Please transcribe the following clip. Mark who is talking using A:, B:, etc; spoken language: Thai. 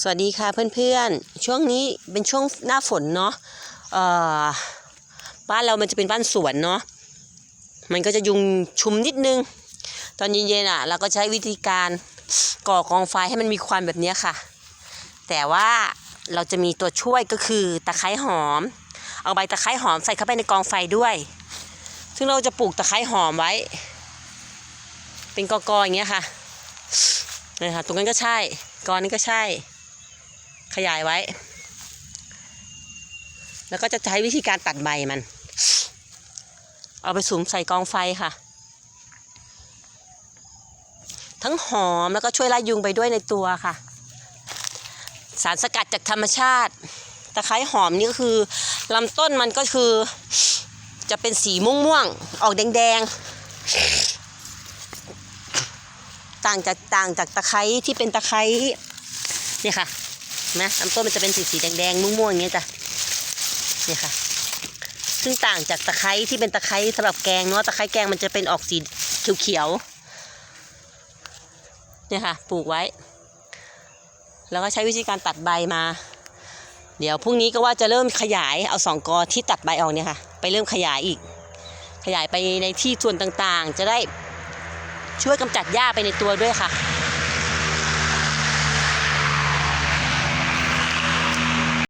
A: สวัสดีค่ะเพื่อนๆ ช่วงนี้เป็นช่วงหน้าฝนเนาะบ้านเรามันจะเป็นบ้านสวนเนาะ มันก็จะยุงชุมนิดนึง ตอนเย็นๆอะ เราก็ใช้วิธีการก่อกองไฟให้มันมีควันแบบนี้ค่ะ แต่ว่าเราจะมีตัวช่วยก็คือตะไคร้หอม เอาใบตะไคร้หอมใส่เข้าไปในกองไฟด้วย ซึ่งเราจะปลูกตะไคร้หอมไว้ เป็นกอๆอย่างเงี้ยค่ะนี่ค่ะตรงนั้นก็ใช่กอนี้ก็ใช่ ขยายไว้ แล้วก็จะใช้วิธีการตัดใบมัน เอาไปสุมใส่กองไฟค่ะ ทั้งหอมแล้วก็ช่วยไล่ยุงไปด้วยในตัวค่ะ สารสกัดจากธรรมชาติตะไคร้หอมนี่ก็คือลำต้นมันก็คือจะเป็นสีม่วงๆ ออกแดงๆ ต่างจากต่างจากตะไคร้ที่เป็นตะไคร้เนี่ยค่ะ นะลำต้นมันจะเป็นสีสีแดงๆม่วงๆอย่างเงี้ยจ้ะเนี่ยค่ะ ซึ่งต่างจากตะไคร้ที่เป็นตะไคร้สำหรับแกงเนาะตะไคร้แกงมันจะเป็นออกสีเขียวๆเนี่ยค่ะ ปลูกไว้ แล้วก็ใช้วิธีการตัดใบมา เดี๋ยวพรุ่งนี้ก็ว่าจะเริ่มขยายเอาสองกอที่ตัดใบออกเนี่ยค่ะ ไปเริ่มขยายอีก ขยายไปในที่ส่วนต่างๆ จะได้ช่วยกำจัดหญ้าไปในตัวด้วยค่ะ